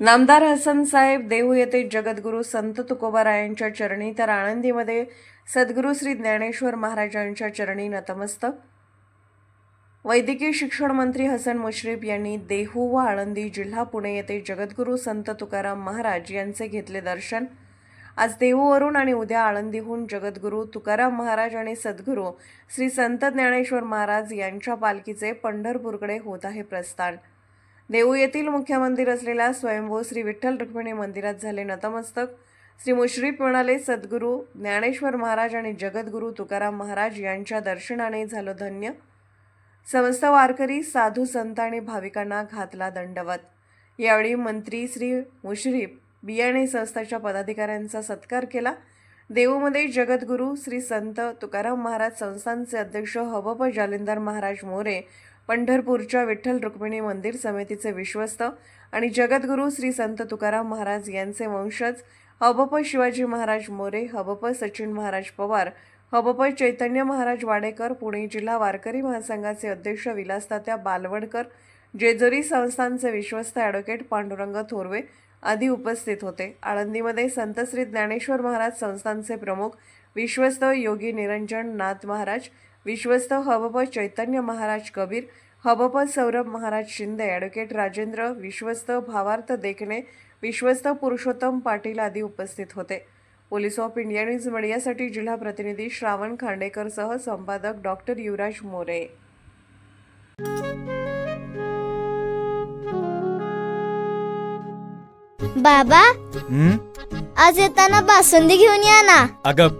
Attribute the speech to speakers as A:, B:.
A: नामदार हसन साहेब देहू येथे जगद्गुरू संत तुकोबारायांच्या चरणी तर आळंदीमध्ये सद्गुरू श्री ज्ञानेश्वर महाराजांच्या चरणी नतमस्तक. वैद्यकीय शिक्षण मंत्री हसन मुश्रीफ यांनी देहू व आळंदी जिल्हा पुणे येथे जगद्गुरू संत तुकाराम महाराज यांचे घेतले दर्शन. आज देहूवरून आणि उद्या आळंदीहून जगद्गुरू तुकाराम महाराज आणि सद्गुरू श्री संत ज्ञानेश्वर महाराज यांच्या पालखीचे पंढरपूरकडे होत आहे प्रस्थान. देऊ येथील मुख्य मंदिर असलेल्या स्वयंभू श्री विठ्ठल रुक्मिणी मंदिरात झाले नतमस्तक. श्री मुश्रीफ म्हणाले सद्गुरू ज्ञानेश्वर महाराज आणि जगद्गुरू तुकाराम महाराज यांच्या दर्शनाने झालं धन्य. समस्त वारकरी साधू संत आणि भाविकांना घातला दंडवत. यावेळी मंत्री श्री मुश्रीफ बियाणे संस्थाच्या पदाधिकाऱ्यांचा सत्कार केला. देऊमध्ये जगद्गुरू श्री संत तुकाराम महाराज संस्थानचे अध्यक्ष हबप जालिंदर महाराज मोरे पंढरपूरच्या विठ्ठल रुक्मिणी मंदिर समितीचे विश्वस्त आणि जगद्गुरू श्री संत तुकाराम महाराज यांचे वंशज हबप शिवाजी महाराज मोरे हबप सचिन महाराज पवार हबप चैतन्य महाराज वाडेकर पुणे जिल्हा वारकरी महासंघाचे अध्यक्ष विलासतात्या बालवडकर जेजुरी संस्थानचे विश्वस्त ॲडव्होकेट पांडुरंग थोरवे आदी उपस्थित होते. आळंदीमध्ये संत श्री ज्ञानेश्वर महाराज संस्थानचे प्रमुख विश्वस्त योगी निरंजन नाथ महाराज विश्वस्त हबप चैतन्य महाराज कबीर हबप सौरभ महाराज शिंदे ॲडव्होकेट राजेंद्र विश्वस्त भावार्थ देखणे विश्वस्त पुरुषोत्तम पाटील आदी उपस्थित होते. पोलीस ऑफ इंडिया न्यूज मीडियासाठी जिल्हा प्रतिनिधी श्रावण खांडेकरसह संपादक डॉक्टर युवराज मोरे.
B: बाबा? आज येताना बासुंदी घेऊन या ना.
C: अगं